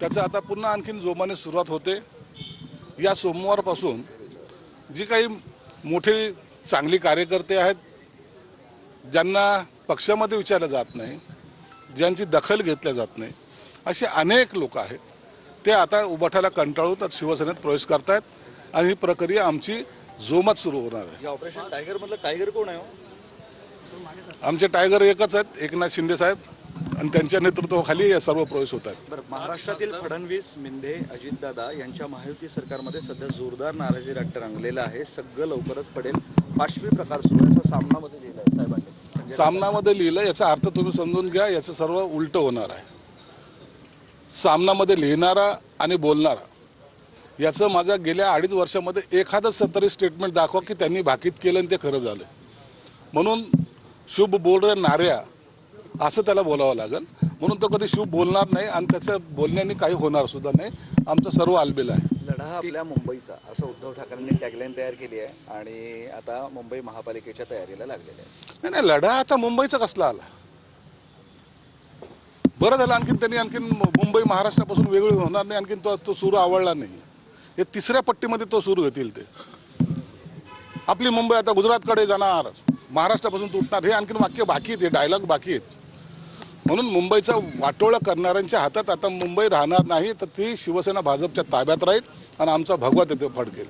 त्याचं आता पुन्हा आणखीन जोमाने सुरुवात होते. या सोमवारपासून जी काही मोठे चांगली कार्यकर्ते आहेत ज्यांना पक्षामध्ये विचारलं जात नाही ज्यांची दखल घेतल्या जात नाही असे अनेक लोक आहेत. ते आता उभाठाला कंटाळून शिवसेनेत प्रवेश करतायत आणि ही प्रक्रिया आमची जोमात सुरू होणार आहे. ऑपरेशन टायगर मधलं टायगर कोण आहे हो? आमचे टायगर एकच आहेत एकनाथ शिंदे साहेब. आणि त्यांच्या नेतृत्वाखाली हे सर्व प्रवेश होत आहेत. महाराष्ट्रातील फडणवीस मिंधे अजितदादा यांच्या महायुती सरकारमध्ये सध्या जोरदार नाराजी रक्त रंगलेला आहे. सगळं लवकरच पडेल. पाचवी प्रकार सुरू सामनामध्ये लिहिलं आहे साहेबांनी. सामनामध्ये लिहिलं याचा अर्थ तुम्ही समजून घ्या याचं सर्व उलट होणार आहे. सामनामध्ये लिहिणारा आणि बोलणारा याचं माझ्या गेल्या अडीच वर्षामध्ये एखादं तरी स्टेटमेंट दाखवा की त्यांनी भाकीत केलं आणि ते खरं झालं. म्हणून शुभ बोल रे नाऱ्या असं त्याला बोलावं लागेल. म्हणून तो कधी शुभ बोलणार नाही आणि त्याचं बोलण्याने काही होणार सुद्धा नाही. आमचं सर्व आलबेल आहे. लढा आपल्या मुंबईचा असं उद्धव ठाकरेंनी टॅगलाईन तयार केली आहे आणि आता मुंबई महापालिकेच्या तयारीला लागलेले आहे. नाही नाही लढा आता मुंबईचा कसला आला? बरं झालं आणखीन त्यांनी आणखीन मुंबई महाराष्ट्रापासून वेगळी होणार नाही आणखीन तो तो सूर आवडला नाही. हे तिसऱ्या पट्टीमध्ये तो सूर घेतील ते. आपली मुंबई आता गुजरातकडे जाणार महाराष्ट्रापासून तुटणार हे आणखीन वाक्य बाकी आहेत हे डायलॉग बाकी आहेत. म्हणून मुंबईचा वाटोळा करणाऱ्यांच्या हातात आता मुंबई राहणार नाही तर ती शिवसेना भाजपच्या ताब्यात राहील आणि आमचा भगवा तिथे फडकेल.